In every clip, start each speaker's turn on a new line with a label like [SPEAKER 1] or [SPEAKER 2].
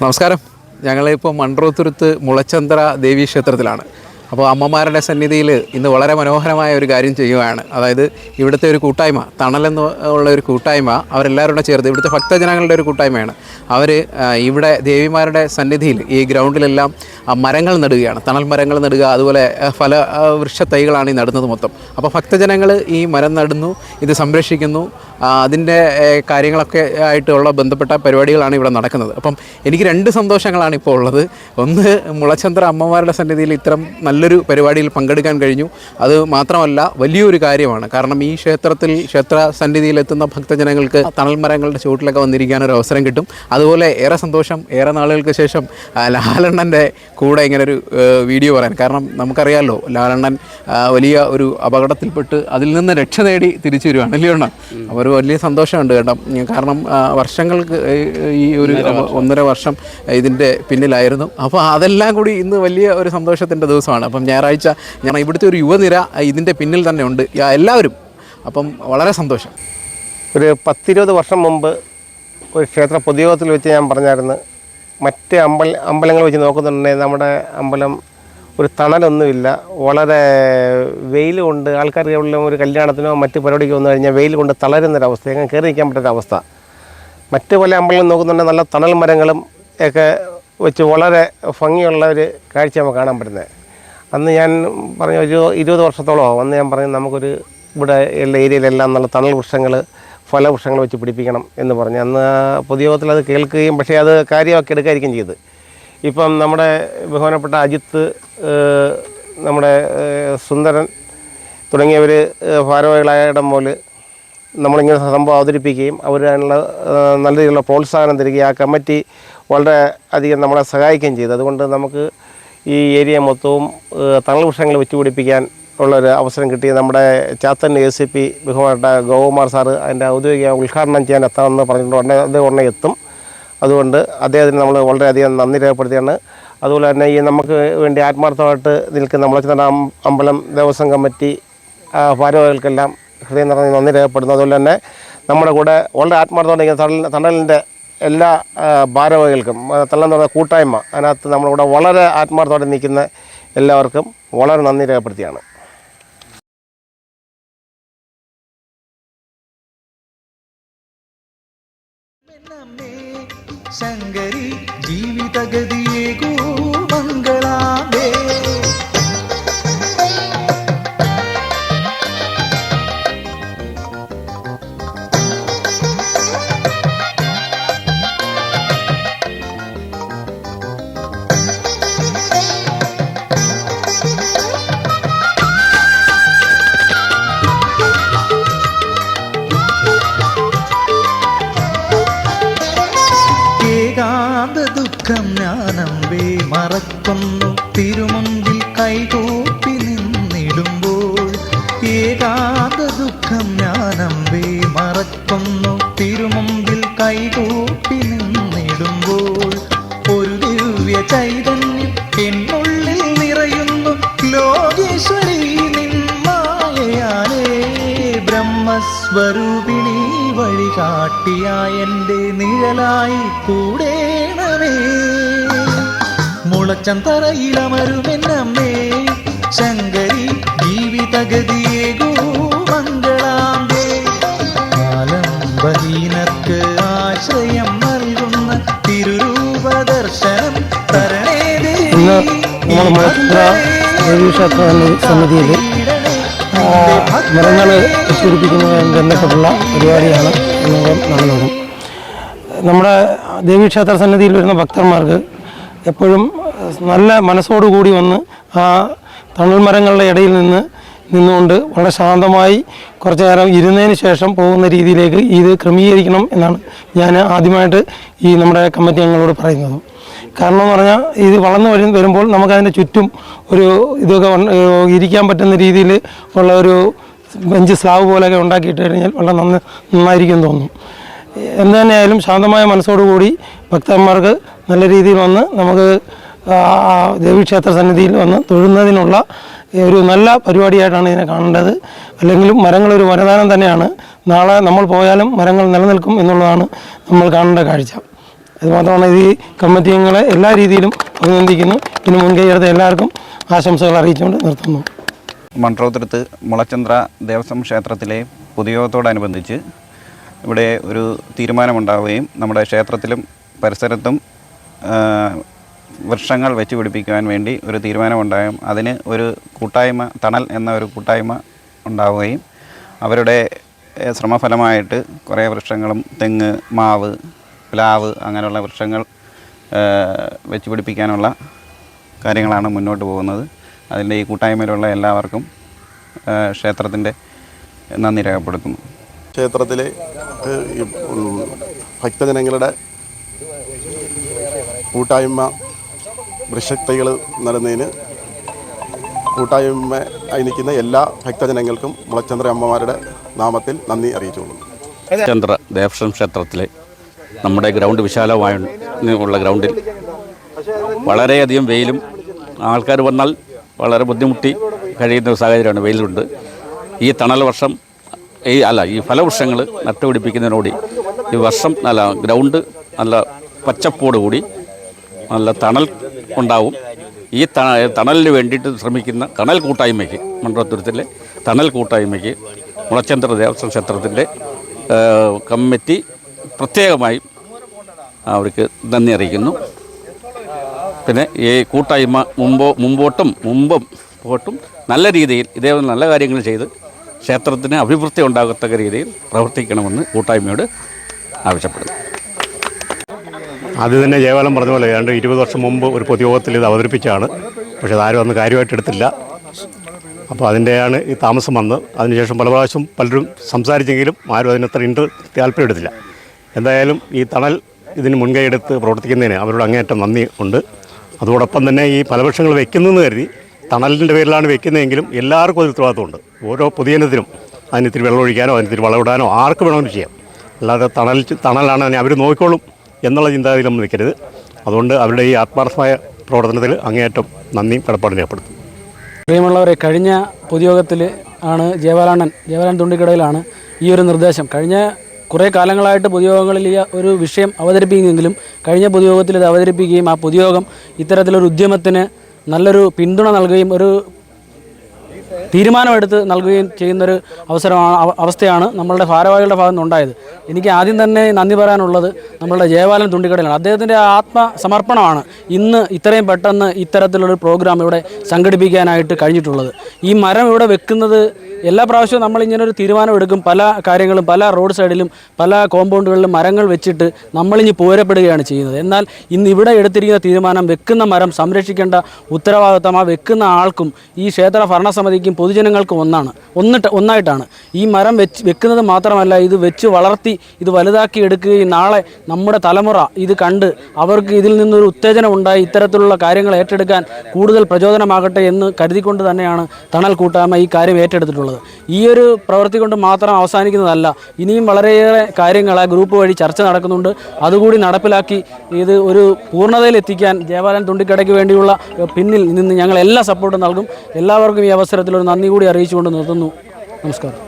[SPEAKER 1] നമസ്കാരം. ഞങ്ങളിപ്പോൾ മൺട്രോത്തുരുത്ത് മുളച്ചന്ദ്ര ദേവീ ക്ഷേത്രത്തിലാണ് അപ്പോൾ അമ്മമാരുടെ സന്നിധിയിൽ ഇന്ന് വളരെ മനോഹരമായ ഒരു കാര്യം ചെയ്യുവാണ്. അതായത് ഇവിടുത്തെ ഒരു കൂട്ടായ്മ തണലെന്ന് ഉള്ള ഒരു കൂട്ടായ്മ അവരെല്ലാവരും ചേർത്ത് ഇവിടുത്തെ ഭക്തജനങ്ങളുടെ ഒരു കൂട്ടായ്മയാണ്. അവർ ഇവിടെ ദേവിമാരുടെ സന്നിധിയിൽ ഈ ഗ്രൗണ്ടിലെല്ലാം മരങ്ങൾ നടുകയാണ്. തണൽ മരങ്ങൾ നടുക അതുപോലെ ഫല വൃക്ഷ തൈകളാണ് ഈ നടുന്നത് മൊത്തം. അപ്പോൾ ഭക്തജനങ്ങൾ ഈ മരം നടുന്നു ഇത് സംരക്ഷിക്കുന്നു അതിന്റെ കാര്യങ്ങളൊക്കെ ആയിട്ടുള്ള ബന്ധപ്പെട്ട പരിപാടികളാണ് ഇവിടെ നടക്കുന്നത്. അപ്പം എനിക്ക് രണ്ട് സന്തോഷങ്ങളാണ് ഇപ്പോൾ ഉള്ളത്. ഒന്ന് മുളചന്ദ്ര അമ്മമാരുടെ സന്നിധിയിൽ ഇത്തരം നല്ലൊരു പരിപാടിയിൽ പങ്കെടുക്കാൻ കഴിഞ്ഞു. അത് മാത്രമല്ല വലിയൊരു കാര്യമാണ്. കാരണം ഈ ക്ഷേത്രത്തിൽ ക്ഷേത്ര സന്നിധിയിലെത്തുന്ന ഭക്തജനങ്ങൾക്ക് തണൽ മരങ്ങളുടെ ചുവട്ടിലൊക്കെ വന്നിരിക്കാൻ ഒരു അവസരം കിട്ടും. അതുപോലെ ഏറെ സന്തോഷം ഏറെ നാളുകൾക്ക് ശേഷം ലാലണ്ണന്റെ കൂടെ ഇങ്ങനൊരു വീഡിയോ പറയാൻ. കാരണം നമുക്കറിയാമല്ലോ ലാലണ്ണൻ വലിയ ഒരു അപകടത്തിൽപ്പെട്ട് അതിൽ നിന്ന് രക്ഷ നേടി തിരിച്ചു വരുവാണ് അല്ലേ അപ്പോൾ ഒരു വലിയ സന്തോഷമുണ്ട് കേട്ടോ. കാരണം വർഷങ്ങൾക്ക് ഈ ഒരു ഒന്നര വർഷം. ഇതിന്റെ പിന്നിലായിരുന്നു. അപ്പോൾ അതെല്ലാം കൂടി ഇന്ന് വലിയ ഒരു സന്തോഷത്തിന്റെ ദിവസമാണ്. അപ്പം ഞായറാഴ്ച ഞാൻ ഇവിടുത്തെ ഒരു യുവനിര ഇതിന്റെ പിന്നിൽ തന്നെ ഉണ്ട്. എല്ലാവരും. അപ്പം വളരെ സന്തോഷം.
[SPEAKER 2] ഒരു പത്തിരുപത് വർഷം മുമ്പ് ഒരു ക്ഷേത്ര പൊതുയോഗത്തിൽ വെച്ച് ഞാൻ പറഞ്ഞായിരുന്നു മറ്റ് അമ്പല അമ്പലങ്ങൾ വെച്ച് നോക്കുന്നുണ്ടെങ്കിൽ നമ്മുടെ അമ്പലം ഒരു തണലൊന്നുമില്ല. വളരെ വെയിൽ കൊണ്ട് ആൾക്കാർക്ക് ഉള്ള ഒരു കല്യാണത്തിനോ മറ്റ് പരിപാടിക്കോ വന്നു കഴിഞ്ഞാൽ വെയിൽ കൊണ്ട് തളരുന്നൊരവസ്ഥ എങ്ങനെ കയറി നിൽക്കാൻ പറ്റാത്തൊരവസ്ഥ മറ്റ് പല അമ്പലങ്ങളും നോക്കുന്നുണ്ടെങ്കിൽ നല്ല തണൽ മരങ്ങളും ഒക്കെ വെച്ച് വളരെ ഭംഗിയുള്ള ഒരു കാഴ്ച നമുക്ക് കാണാൻ പറ്റുന്നത്. അന്ന് ഞാൻ പറഞ്ഞ ഒരു ഇരുപത് വർഷത്തോളം അന്ന് ഞാൻ പറഞ്ഞു നമുക്കൊരു ഇവിടെ ഉള്ള ഏരിയയിലെല്ലാം നല്ല തണൽ വൃക്ഷങ്ങൾ ഫലവൃക്ഷങ്ങൾ വെച്ച് പിടിപ്പിക്കണം എന്ന് പറഞ്ഞു. അന്ന് പൊതുയോഗത്തിൽ അത് കേൾക്കുകയും പക്ഷേ അത് കാര്യമാക്കി എടുക്കാതിരിക്കും ചെയ്ത്. ഇപ്പം നമ്മുടെ ബഹുമാനപ്പെട്ട അജിത്ത് നമ്മുടെ സുന്ദരൻ തുടങ്ങിയവർ ഭാരവാഹികളായ പോലെ നമ്മളിങ്ങനെ സംഭവം അവതരിപ്പിക്കുകയും അവർ അതിനുള്ള നല്ല രീതിയിലുള്ള പ്രോത്സാഹനം തരികയും ആ കമ്മിറ്റി വളരെ അധികം നമ്മളെ സഹായിക്കുകയും ചെയ്തു. അതുകൊണ്ട് നമുക്ക് ഈ ഏരിയ മൊത്തവും തണൽ വൃക്ഷങ്ങൾ വെച്ചുപിടിപ്പിക്കാൻ ഉള്ളൊരു അവസരം കിട്ടി നമ്മുടെ ചാത്തൻ എ സി പി ബഹുമാനപ്പെട്ട ഗോകുമാർ സാറ് അതിന്റെ ഔദ്യോഗിക ഉദ്ഘാടനം ചെയ്യാൻ എത്താമെന്ന് പറഞ്ഞിട്ടുണ്ട്. ഉടനെ അത് ഉടനെ എത്തും. അതുകൊണ്ട് അദ്ദേഹത്തിന് നമ്മൾ വളരെയധികം നന്ദി രേഖപ്പെടുത്തിയാണ് അതുപോലെ തന്നെ ഈ നമുക്ക് വേണ്ടി ആത്മാർത്ഥമായിട്ട് നിൽക്കുന്ന നമ്മളെ അമ്പലം ദേവസ്വം കമ്മിറ്റി ഭാരവാഹികൾക്കെല്ലാം ഹൃദയം നിറഞ്ഞ് നന്ദി രേഖപ്പെടുന്നു അതുപോലെ തന്നെ നമ്മുടെ കൂടെ വളരെ ആത്മാർത്ഥമായിട്ട് തണൽ തണലിന്റെ എല്ലാ ഭാരവാഹികൾക്കും തള്ളം പറയുന്ന കൂട്ടായ്മ അതിനകത്ത് നമ്മളിവിടെ വളരെ ആത്മാർത്ഥത്തോടെ നിൽക്കുന്ന എല്ലാവർക്കും വളരെ നന്ദി രേഖപ്പെടുത്തിയാണ്
[SPEAKER 3] ശങ്കരി ജീവിതഗതിയേകൂ മറക്കുന്നു തിരുമുമ്പിൽ കൈകൂപ്പി നിന്നിടുമ്പോൾ ഏകാന്ത ദുഃഖം ഞാനമ്പേ മറക്കുന്നു. തിരുമുമ്പിൽ കൈകൂപ്പി നിന്നിടുമ്പോൾ ഒരു ദിവ്യ ചൈതന്യം എന്നുള്ളിൽ നിറയുന്നു. ലോകേശ്വരി നിന്മായയാലേ ബ്രഹ്മസ്വരൂപിണി വഴികാട്ടിയായ എന്റെ നിഴലായി കൂടേണമേ. മുളച്ചന്തറയിലമരുമെന്നമ്മേ. ശങ്കരി ജീവിതഗതിയേകൂ കാലം ആലംബഹീനർക്ക് ആശ്രയം നൽകുന്ന തിരുരൂപ ദർശനം തരണേ
[SPEAKER 4] സമിതിയിൽ മരങ്ങൾ വെച്ചുപിടിപ്പിക്കുന്നതുമായി ബന്ധപ്പെട്ടുള്ള പരിപാടിയാണ് നടന്നത്. നമ്മുടെ ദേവീക്ഷേത്ര സന്നിധിയിൽ വരുന്ന ഭക്തന്മാർക്ക് എപ്പോഴും നല്ല മനസ്സോടുകൂടി വന്ന് ആ തണൽ മരങ്ങളുടെ ഇടയിൽ നിന്ന് നിന്നുകൊണ്ട് വളരെ ശാന്തമായി കുറച്ച് നേരം ഇരുന്നതിന് ശേഷം പോകുന്ന രീതിയിലേക്ക് ഇത് ക്രമീകരിക്കണം എന്നാണ് ഞാൻ ആദ്യമായിട്ട് ഈ നമ്മുടെ കമ്മിറ്റി അംഗങ്ങളോട് പറയുന്നത്. കാരണം എന്ന് പറഞ്ഞാൽ ഇത് വളർന്നു വരും വരുമ്പോൾ നമുക്കതിന്റെ ചുറ്റും ഒരു ഇതൊക്കെ ഇരിക്കാൻ പറ്റുന്ന രീതിയിൽ ഉള്ള ഒരു ബെഞ്ച് സ്ലാവ് പോലെയൊക്കെ ഉണ്ടാക്കിയിട്ട് കഴിഞ്ഞാൽ വളരെ നന്ന നന്നായിരിക്കും തോന്നും. എന്ത് തന്നെയായാലും ശാന്തമായ മനസ്സോടുകൂടി ഭക്തന്മാർക്ക് നല്ല രീതിയിൽ വന്ന് നമുക്ക് ദേവീക്ഷേത്ര സന്നിധിയിൽ വന്ന് തൊഴുന്നതിനുള്ള ഒരു നല്ല പരിപാടിയായിട്ടാണ് ഇതിനെ കാണേണ്ടത്. അല്ലെങ്കിലും ഒരു വരദാനം തന്നെയാണ്. നാളെ നമ്മൾ പോയാലും മരങ്ങൾ നിലനിൽക്കും എന്നുള്ളതാണ് നമ്മൾ കാണേണ്ട കാഴ്ച. അതുമാത്രമാണ് ഈ കമ്മിറ്റി അംഗങ്ങളെ എല്ലാ രീതിയിലും അഭിനന്ദിക്കുന്നു. ഇതിന് മുൻകൈ എടുത്ത എല്ലാവർക്കും ആശംസകൾ അറിയിച്ചുകൊണ്ട് നിർത്തുന്നു.
[SPEAKER 5] മൺട്രോത്തുരുത്ത് മുളച്ചന്ദ്ര ദേവസ്വം ക്ഷേത്രത്തിലെ പൊതുയോഗത്തോടനുബന്ധിച്ച് ഇവിടെ ഒരു തീരുമാനമുണ്ടാവുകയും നമ്മുടെ ക്ഷേത്രത്തിലും പരിസരത്തും വൃക്ഷങ്ങൾ വെച്ച് പിടിപ്പിക്കുവാൻ വേണ്ടി ഒരു തീരുമാനമുണ്ടായും. അതിന് ഒരു കൂട്ടായ്മ തണൽ എന്ന ഒരു കൂട്ടായ്മ ഉണ്ടാവുകയും അവരുടെ ശ്രമഫലമായിട്ട് കുറേ വൃക്ഷങ്ങളും തെങ്ങ് മാവ് പ്ലാവ് അങ്ങനെയുള്ള വൃക്ഷങ്ങൾ വെച്ച് പിടിപ്പിക്കാനുള്ള കാര്യങ്ങളാണ് മുന്നോട്ട് പോകുന്നത്. അതിന്റെ ഈ കൂട്ടായ്മയിലുള്ള എല്ലാവർക്കും ക്ഷേത്രത്തിന്റെ നന്ദി രേഖപ്പെടുത്തുന്നു.
[SPEAKER 6] ക്ഷേത്രത്തിലെ ഭക്തജനങ്ങളുടെ കൂട്ടായ്മ വൃക്ഷത്തൈകൾ നടുന്നതിന് കൂട്ടായ്മ ആയി എല്ലാ ഭക്തജനങ്ങൾക്കും മുളച്ചന്ദ്ര അമ്മമാരുടെ നാമത്തിൽ നന്ദി അറിയിച്ചുകൊള്ളുന്നു.
[SPEAKER 7] ചന്ദ്ര ദേവസ്വം ക്ഷേത്രത്തിലെ നമ്മുടെ ഗ്രൗണ്ട് വിശാലമായ ഉള്ള ഗ്രൗണ്ടിൽ വളരെയധികം വെയിലും ആൾക്കാർ വന്നാൽ വളരെ ബുദ്ധിമുട്ടി കഴിയുന്ന ഒരു സാഹചര്യമാണ്. വെയിലുണ്ട്. ഈ തണൽ വർഷം ഈ അല്ല ഈ ഫലവൃക്ഷങ്ങൾ നട്ടുപിടിപ്പിക്കുന്നതിനോടി ഈ വർഷം നല്ല ഗ്രൗണ്ട് നല്ല പച്ചപ്പോടുകൂടി നല്ല തണൽ ഉണ്ടാവും. ഈ തണ തണലിന് വേണ്ടിയിട്ട് ശ്രമിക്കുന്ന തണൽ കൂട്ടായ്മയ്ക്ക് മണ്ഡലത്തുരത്തിലെ തണൽ കൂട്ടായ്മയ്ക്ക് മുളച്ചന്ദ്ര ദേവസ്വം ക്ഷേത്രത്തിന്റെ കമ്മിറ്റി പ്രത്യേകമായി അവർക്ക് നന്ദി അറിയിക്കുന്നു. പിന്നെ ഈ കൂട്ടായ്മ മുമ്പോ മുമ്പോട്ടും മുമ്പും പോട്ടും നല്ല രീതിയിൽ ഇതേപോലെ നല്ല കാര്യങ്ങൾ ചെയ്ത് ക്ഷേത്രത്തിന് അഭിവൃദ്ധി ഉണ്ടാകത്തക്ക രീതിയിൽ പ്രവർത്തിക്കണമെന്ന് കൂട്ടായ്മയോട് ആവശ്യപ്പെടുന്നു.
[SPEAKER 8] ആദ്യം തന്നെ ജയപാലം പറഞ്ഞ പോലെ ഏതാണ്ട് ഇരുപത് വർഷം മുമ്പ് ഒരു പൊതുയോഗത്തിൽ ഇത് അവതരിപ്പിച്ചാണ്. പക്ഷേ അതാരും അന്ന് കാര്യമായിട്ട് എടുത്തില്ല. അപ്പോൾ അതിന്റെയാണ് ഈ താമസം വന്ന് അതിനുശേഷം പല പ്രാവശ്യം പലരും സംസാരിച്ചെങ്കിലും ആരും അതിനത്ര ഇൻട്ര താല്പര്യം എടുത്തില്ല. എന്തായാലും ഈ തണൽ ഇതിന് മുൻകൈയെടുത്ത് പ്രവർത്തിക്കുന്നതിന് അവരോട് അങ്ങേയറ്റം നന്ദി ഉണ്ട്. അതോടൊപ്പം തന്നെ ഈ ഫലവൃക്ഷങ്ങൾ വെക്കുന്നതെന്ന് കരുതി തണലിന്റെ പേരിലാണ് വെക്കുന്നതെങ്കിലും എല്ലാവർക്കും ഒരു ഉത്തരവാദിത്വമുണ്ട് ഓരോ പൊതുജനത്തിനും അതിനിത്തിരി ഒഴിക്കാനോ അതിന് ഇത്തിരി വളമിടാനോ ആർക്ക് വേണമെങ്കിലും ചെയ്യാം. അല്ലാതെ തണൽ തണലാണ് അവർ നോക്കിക്കോളും. എന്നുള്ള ചിന്താഗതിയിൽ നമ്മൾ നിൽക്കരുത്. അതുകൊണ്ട് അവരുടെ ഈ ആത്മാർത്ഥമായ പ്രവർത്തനത്തിൽ അങ്ങേയറ്റം നന്ദിയും കടപ്പാടും രേഖപ്പെടുത്തും
[SPEAKER 9] പ്രിയമുള്ളവരെ കഴിഞ്ഞ പൊതുയോഗത്തിൽ ആണ് ജയവാലണ്ണൻ ജയവാലൻ തുണ്ടിക്കടയിലാണ് ഈ ഒരു നിർദ്ദേശം. കഴിഞ്ഞ കുറേ കാലങ്ങളായിട്ട് പൊതുയോഗങ്ങളിൽ ഈ ഒരു വിഷയം അവതരിപ്പിക്കുമെങ്കിലും കഴിഞ്ഞ പൊതുയോഗത്തിൽ ഇത് അവതരിപ്പിക്കുകയും ആ പൊതുയോഗം ഇത്തരത്തിലൊരു ഉദ്യമത്തിന് നല്ലൊരു പിന്തുണ നൽകുകയും ഒരു തീരുമാനമെടുത്ത് നൽകുകയും ചെയ്യുന്നൊരു അവസരമാണ് അവസ്ഥയാണ് നമ്മളുടെ ഭാരവാഹികളുടെ ഭാഗത്ത് നിന്നുണ്ടായത്. എനിക്ക് ആദ്യം തന്നെ നന്ദി പറയാനുള്ളത് നമ്മളുടെ ജയബാലൻ തുണ്ടിക്കടയിലാണ് അദ്ദേഹത്തിന്റെ ആത്മസമർപ്പണമാണ് ഇന്ന് ഇത്രയും പെട്ടെന്ന് ഇത്തരത്തിലൊരു പ്രോഗ്രാം ഇവിടെ സംഘടിപ്പിക്കാനായിട്ട് കഴിഞ്ഞിട്ടുള്ളത്. ഈ മരം ഇവിടെ വെക്കുന്നത് എല്ലാ പ്രാവശ്യവും നമ്മൾ ഇങ്ങനെ ഒരു തീരുമാനം എടുക്കും പല കാര്യങ്ങളും പല റോഡ് സൈഡിലും പല കോമ്പൗണ്ടുകളിലും മരങ്ങൾ വെച്ചിട്ട് നമ്മളിഞ്ഞ് പോരപ്പെടുകയാണ് ചെയ്യുന്നത്. എന്നാൽ ഇന്ന് ഇവിടെ എടുത്തിരിക്കുന്ന തീരുമാനം വെക്കുന്ന മരം സംരക്ഷിക്കേണ്ട ഉത്തരവാദിത്തം ആ വെക്കുന്ന ആൾക്കും ഈ ക്ഷേത്ര ഭരണസമിതിക്കും പൊതുജനങ്ങൾക്കും ഒന്നാണ്. ഒന്നിട്ട് ഒന്നായിട്ടാണ്. ഈ മരം വെച്ച് വെക്കുന്നത് മാത്രമല്ല ഇത് വെച്ച് വളർത്തി ഇത് വലുതാക്കി എടുക്കുകയും നാളെ നമ്മുടെ തലമുറ ഇത് കണ്ട് അവർക്ക് ഇതിൽ നിന്നൊരു ഉത്തേജനം ഉണ്ടായി ഇത്തരത്തിലുള്ള കാര്യങ്ങൾ ഏറ്റെടുക്കാൻ കൂടുതൽ പ്രചോദനമാകട്ടെ എന്ന് കരുതിക്കൊണ്ട് തന്നെയാണ് തണൽ കൂട്ടായ്മ ഈ കാര്യം ഏറ്റെടുത്തിട്ടുള്ളത്. ഈ ഒരു പ്രവൃത്തി കൊണ്ട് മാത്രം അവസാനിക്കുന്നതല്ല ഇനിയും വളരെയേറെ കാര്യങ്ങൾ ആ ഗ്രൂപ്പ് വഴി ചർച്ച നടക്കുന്നുണ്ട്. അതുകൂടി നടപ്പിലാക്കി ഇത് ഒരു പൂർണതയിൽ എത്തിക്കാൻ ജയപാലൻ തുണ്ടിക്കടയ്ക്ക് വേണ്ടിയുള്ള പിന്നിൽ നിന്ന് ഞങ്ങൾ എല്ലാ സപ്പോർട്ടും നൽകും. എല്ലാവർക്കും ഈ അവസരത്തിൽ ഒരു നന്ദി കൂടി അറിയിച്ചുകൊണ്ട് നിർത്തുന്നു. നമസ്കാരം.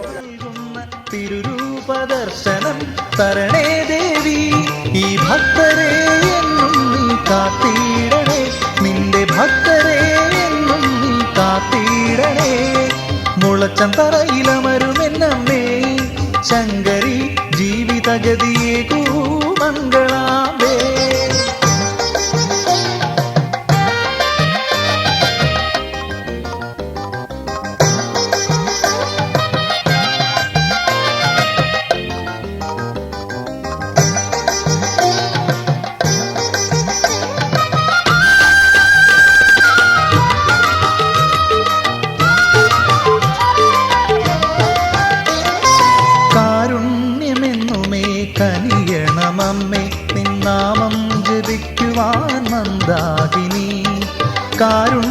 [SPEAKER 3] തിരുരൂപദർശനം തരണേ ദേവി ഈ ഭക്തരെ എന്നും നീ കാത്തിടണേ. നിന്റെ ഭക്തരെ എന്നും നീ കാത്തിടണേ. മുളച്ചം തറയിലമരുമെന്നമ്മേ ശങ്കരി ജീവിതഗതിയേകൂ മംഗളാമ്പേ കാരുണ്യമെന്നുമേ